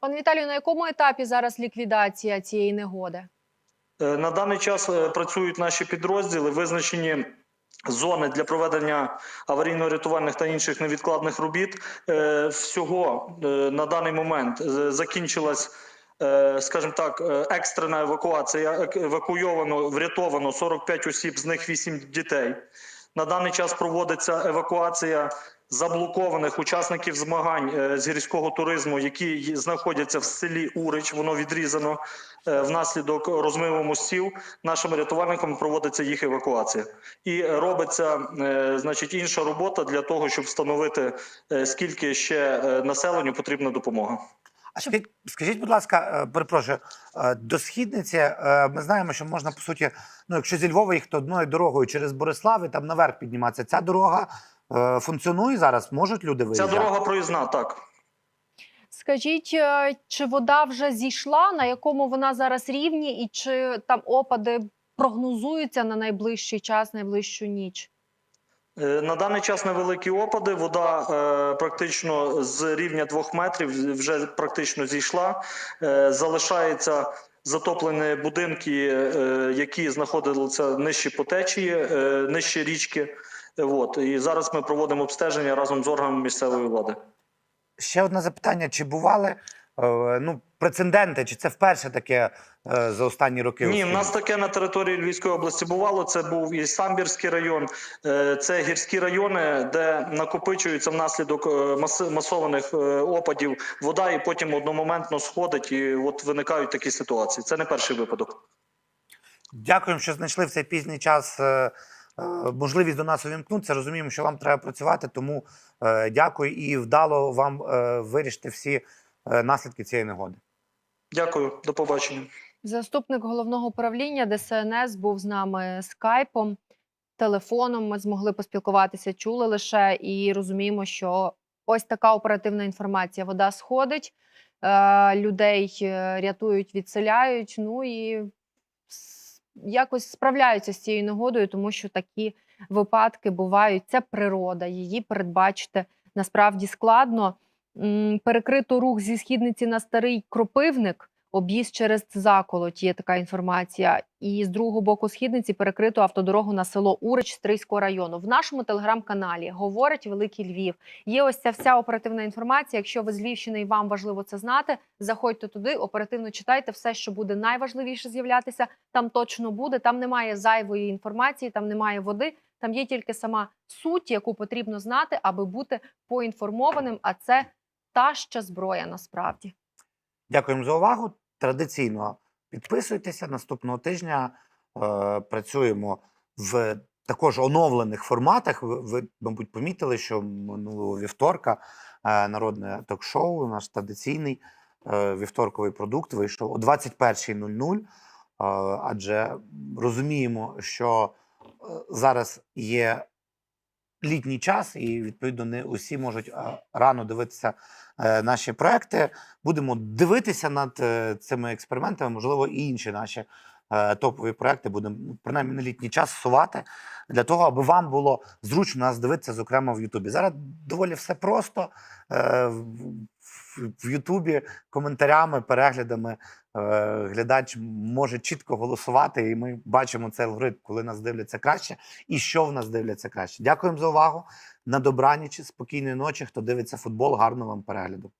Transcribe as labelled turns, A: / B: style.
A: Пане Віталію, на якому етапі зараз ліквідація цієї негоди?
B: Е, На даний час е, працюють наші підрозділи, визначені зони для проведення аварійно-рятувальних та інших невідкладних робіт. Е, Всього на даний момент закінчилась, скажімо так, екстрена евакуація. Евакуйовано, врятовано 45 осіб, з них 8 дітей. На даний час проводиться евакуація заблокованих учасників змагань е, з гірського туризму, які знаходяться в селі Урич. Воно відрізано е, внаслідок розмиву мостів. Нашими рятувальниками проводиться їх евакуація, і робиться е, значить інша робота для того, щоб встановити скільки ще населенню потрібна допомога.
C: А скажіть, скажіть, будь ласка, перепрошую, до східниці ми знаємо, що можна по суті, ну якщо зі Львова їхати одною дорогою через Борислав і там наверх підніматися. Ця дорога функціонує зараз. Можуть люди
B: Ця дорога проїзна, так.
A: Скажіть, е, чи вода вже зійшла, на якому вона зараз рівні, і чи там опади прогнозуються на найближчий час, найближчу ніч?
B: Е, На даний час невеликі опади. Вода е, практично з рівня двох метрів вже практично зійшла. Е, залишається затоплені будинки, е, які знаходилися нижче по течії, е, нижче річки. От і зараз ми проводимо обстеження разом з органами місцевої влади.
C: Ще одне запитання: чи бували е, ну прецеденти? Чи це вперше таке е, за останні роки?
B: Ні, в нас таке на території Львівської області бувало. Це був і Самбірський район, е, це гірські райони, де накопичується внаслідок масованих опадів вода, і потім одномоментно сходить, і от виникають такі ситуації. Це не перший випадок.
C: Дякуємо, що знайшли в цей пізній час можливість до нас увімкнутися. Розуміємо, що вам треба працювати, тому е, дякую і вдало вам е, вирішити всі е, наслідки цієї негоди.
B: Дякую, до побачення.
A: Заступник головного управління ДСНС був з нами скайпом, телефоном. Ми змогли поспілкуватися, чули лише і розуміємо, що ось така оперативна інформація. Вода сходить, е, людей е, рятують, відселяють. Ну і якось справляються з цією негодою, тому що такі випадки бувають. Це природа, її передбачити насправді складно. Перекрито рух зі східниці на старий кропивник. Об'їзд через заколоть є така інформація. І з другого боку східниці перекрито автодорогу на село Урич Стрийського району. В нашому телеграм-каналі говорить Великий Львів. Є ось ця вся оперативна інформація. Якщо ви з Львівщини і вам важливо це знати, заходьте туди, оперативно читайте все, що буде найважливіше з'являтися. Там точно буде. Там немає зайвої інформації, там немає води. Там є тільки сама суть, яку потрібно знати, аби бути поінформованим. А це та ще зброя насправді.
C: Дякуємо за увагу. Традиційно підписуйтеся. Наступного тижня е, працюємо в також оновлених форматах. Ви, ви, мабуть, помітили, що минулого вівторка е, народне ток-шоу, наш традиційний е, вівторковий продукт вийшов о 21.00. Е, адже розуміємо, що е, зараз є літній час, і відповідно не усі можуть рано дивитися е, наші проекти. Будемо дивитися над е, цими експериментами, можливо, і інші наші е, топові проекти будемо ну, принаймні на літній час сувати для того, аби вам було зручно нас дивитися, зокрема в Ютубі. Зараз доволі все просто. В Ютубі коментарями, переглядами е, глядач може чітко голосувати, і ми бачимо цей алгоритм, коли нас дивляться краще і що в нас дивляться краще. Дякуємо за увагу. На добраніч, спокійної ночі. Хто дивиться футбол, гарного вам перегляду.